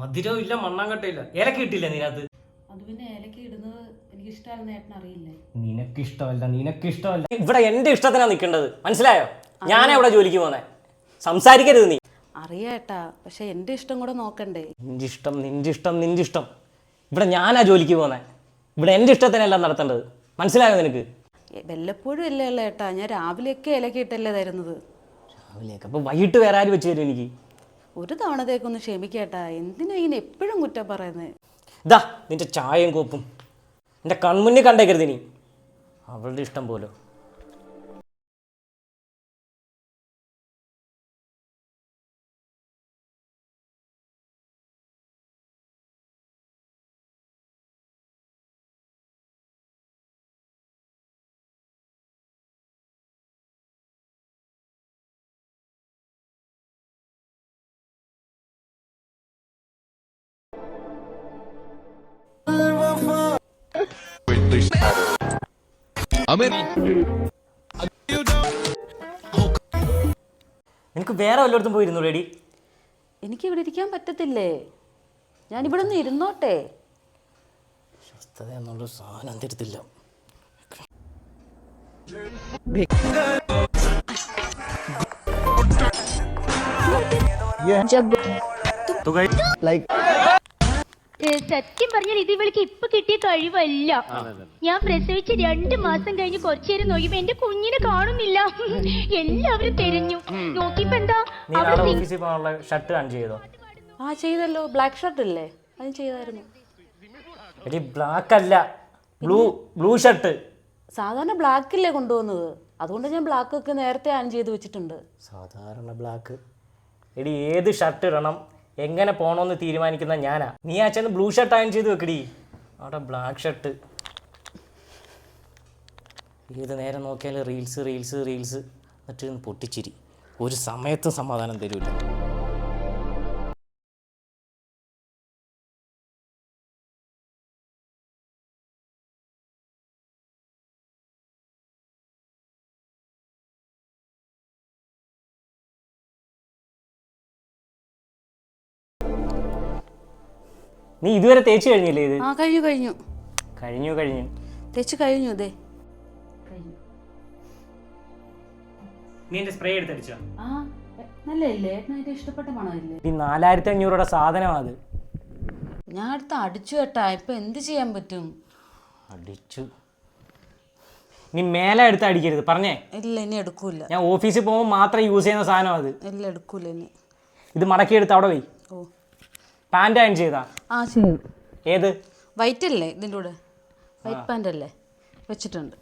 മധുരവും ഇല്ല മണ്ണാങ്കട്ടയില്ല ഇലക്ക് കിട്ടില്ല നിനകത്ത് അത് പിന്നെ ഏലക്ക ഇടുന്നത് എനിക്ക് ഏട്ടൻ അറിയില്ലേ. നിനക്ക് ഇഷ്ടമല്ല നിനക്ക് ഇഷ്ടമല്ല ഇവിടെ എന്റെ ഇഷ്ടത്തിനാ നിൽക്കേണ്ടത് മനസ്സിലായോ? ഞാനാ ഇവിടെ ജോലിക്ക് പോന്നെ? സംസാരിക്കരുത് നീ. അറിയാട്ടാ പക്ഷെ എന്റെ ഇഷ്ടം കൂടെ നോക്കണ്ടേ? നിന്റെ ഇഷ്ടം നിന്റെ ഇഷ്ടം നിന്റെ ഇഷ്ടം. ഇവിടെ ഞാനാ ജോലിക്ക് പോന്നെ. ഇവിടെ എന്റെ ഇഷ്ടത്തിനല്ല നടത്തേണ്ടത്. മനസ്സിലായോ നിനക്ക്? വല്ലപ്പോഴും അല്ലേ അല്ലേ ഏട്ടാ. ഞാൻ രാവിലെയൊക്കെ ഇലക്ക ഇട്ടല്ലേ തരുന്നത്. രാവിലെയൊക്കെ. അപ്പൊ വൈകിട്ട് വേറെ ആര് വെച്ച് തരും എനിക്ക്? ഒരു തവണത്തേക്കൊന്ന് ക്ഷമിക്കേട്ടാ. എന്തിനാ ഇങ്ങനെ എപ്പോഴും കുറ്റം പറയുന്നത് ഇതാ നിന്റെ ചായയും കോപ്പും. എന്റെ കൺമുന്നിൽ കണ്ടേക്കരുത് ഇനി. അവളുടെ ഇഷ്ടം പോലോ. നിനക്ക് വേറെ വല്ലയിടത്തും പോയിരുന്നു റെഡി എനിക്ക് ഇവിടെ ഇരിക്കാൻ പറ്റത്തില്ലേ? ഞാനിവിടെ നിന്ന് ഇരുന്നോട്ടെ. സ്വസ്ഥത എന്നുള്ള സാധനം തരത്തില്ല ഏ, സത്യം പറഞ്ഞാൽ ഇത് ഇവൾക്ക് ഇപ്പൊ കിട്ടിയ കഴിവല്ല. ഞാൻ പ്രസവിച്ച് രണ്ട് മാസം കഴിഞ്ഞ് കുറച്ചേരം നോക്കിയപ്പോ എന്റെ കുഞ്ഞിനെ കാണുന്നില്ല. എല്ലാവരും തെരഞ്ഞു. നോക്കിയപ്പോ എന്താ ഷർട്ട് കാണിച്ചു ചെയ്തോ? ആ ചെയ്തല്ലോ. ബ്ലാക്ക് ഷർട്ട് അല്ലേ അത് ചെയ്തായിരുന്നു. എടി ബ്ലാക്ക് അല്ല. ബ്ലൂ ബ്ലൂ ഷർട്ട് സാധാരണ ബ്ലാക്ക് അല്ലേ കൊണ്ടുപോകുന്നത്? അതുകൊണ്ട് ഞാൻ ബ്ലാക്ക് ഒക്കെ നേരത്തെ ആൻ ചെയ്ത് വെച്ചിട്ടുണ്ട്. സാധാരണ ബ്ലാക്ക് എടി ഏത് ഷർട്ട് ഇടണം? എങ്ങനെ പോകണമെന്ന് തീരുമാനിക്കുന്ന ഞാനാ. നീ അച്ഛൻ ബ്ലൂ ഷർട്ട് അയൺ ചെയ്ത് വെക്കടി. അവിടെ ബ്ലാക്ക് ഷർട്ട് ഏത് നേരം നോക്കിയാൽ റീൽസ് റീൽസ് റീൽസ് എന്നിട്ട് പൊട്ടിച്ചിരി. ഒരു സമയത്തും സമാധാനം തരൂല. നീ ഇതുവരെ തേച്ച് കഴിഞ്ഞില്ലേ ഇത്? ആ കഴിഞ്ഞു കഴിഞ്ഞു. കഴിഞ്ഞു കഴിഞ്ഞു. തേച്ച് കഴിഞ്ഞു ഇതേ. കഴിഞ്ഞു. നീ എന്റെ സ്പ്രേ എടുത്തടിച്ചോ? ആ നല്ലല്ലേ ഏട്ടനായിട്ട് ഇഷ്ടപ്പെട്ട മണമല്ലേ ഈ നാലായിരത്തി അഞ്ഞൂറുടെ സാധനമാണ് അത്. ഞാൻ അടുത്ത് അടിച്ചു കേട്ടാ. ഇപ്പൊ എന്ത് ചെയ്യാൻ പറ്റും? അടിച്ചു. നീ മേലെ എടുത്ത് അടിക്കരുത്. പറഞ്ഞേ. ഇല്ല ഇനി എടുക്കൂല. ഞാൻ ഓഫീസിൽ പോകുമ്പോൾ മാത്രം യൂസ് ചെയ്യുന്ന സാധനം അത്. ഇല്ല എടുക്കൂല ഇനി. ഇത് മടക്കി എടുത്ത് അവിടെ പോയി ഓ. പാന്റ് അയൺ ചെയ്താ? ആ ഏത്? വൈറ്റ് അല്ലേ ഇതിന്റെ കൂടെ? വൈറ്റ് പാന്റ് അല്ലേ? വെച്ചിട്ടുണ്ട്.